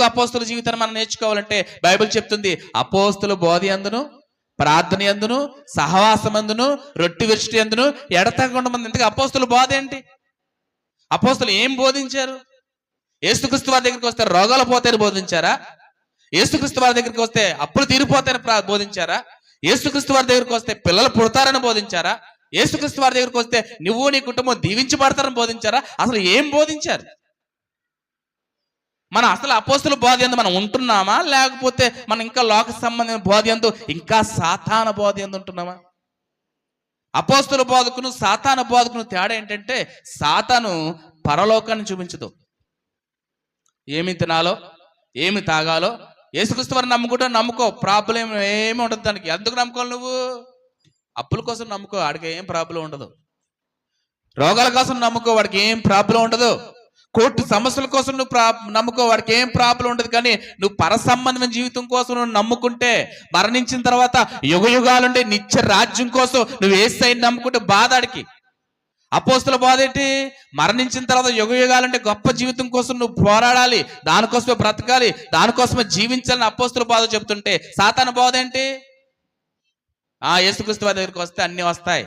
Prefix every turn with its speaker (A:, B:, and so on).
A: ఎందుకు అపోస్తుల జీవితాన్ని మనం నేర్చుకోవాలంటే బైబిల్ చెప్తుంది అపోస్తుల బోధి అందును ప్రార్థన ఎందును సహవాసమందును రొట్టి విరుష్టి ఎందును ఎడతకుండా మంది ఎందుకు అపోస్తుల బోధ ఏంటి అపోస్తులు ఏం బోధించారు? ఏసుక్రీస్తు వారి దగ్గరికి వస్తే రోగాలు పోతాయని బోధించారా? ఏసుక్రీస్తు వారి దగ్గరికి వస్తే అప్పులు తీరిపోతాయని బోధించారా? ఏసుక్రీస్తు వారి దగ్గరికి వస్తే పిల్లలు పుడతారని బోధించారా? ఏసుక్రీస్తు వారి దగ్గరికి వస్తే నువ్వు నీ కుటుంబం దీవించబడతారని బోధించారా? అసలు ఏం బోధించారు? మన అసలు అపోస్తుల బోధ ఎందు మనం ఉంటున్నామా? లేకపోతే మనం ఇంకా లోక సంబంధించిన బోధ ఎందు ఇంకా సాతాన బోధ ఎందు ఉంటున్నామా? అపోస్తుల బోధకును సాతాన బోధకును తేడా ఏంటంటే సాతాను పరలోకాన్ని చూపించదు. ఏమి తినాలో ఏమి తాగాలో ఏసుక్రీస్తు వారిని నమ్ముకుంటే నమ్ముకో ప్రాబ్లం ఏమి ఉండదు దానికి. ఎందుకు నమ్ముకోవాలి నువ్వు? అప్పుల కోసం నమ్ముకో వాడికి ఏం ప్రాబ్లం ఉండదు. రోగాల కోసం నమ్ముకో వాడికి ఏం ప్రాబ్లం ఉండదు. కోర్టు సమస్యల కోసం నువ్వు ప్రా నమ్ముకో వాడికి ఏం ప్రాబ్లం ఉండదు కానీ నువ్వు పర సంబంధమైన జీవితం కోసం నువ్వు నమ్ముకుంటే మరణించిన తర్వాత యుగ యుగాలుండే నిత్య రాజ్యం కోసం నువ్వు ఏ సైడ్ నమ్ముకుంటే బాధాడికి అపోస్తుల బాధ ఏంటి? మరణించిన తర్వాత యుగ యుగాలంటే గొప్ప జీవితం కోసం నువ్వు పోరాడాలి దానికోసమే బ్రతకాలి దానికోసమే జీవించాలని అపోస్తుల బాధ చెప్తుంటే సాతాన బాధ ఏంటి? ఆ యేసుక్రీస్తు దగ్గరికి వస్తే అన్ని వస్తాయి.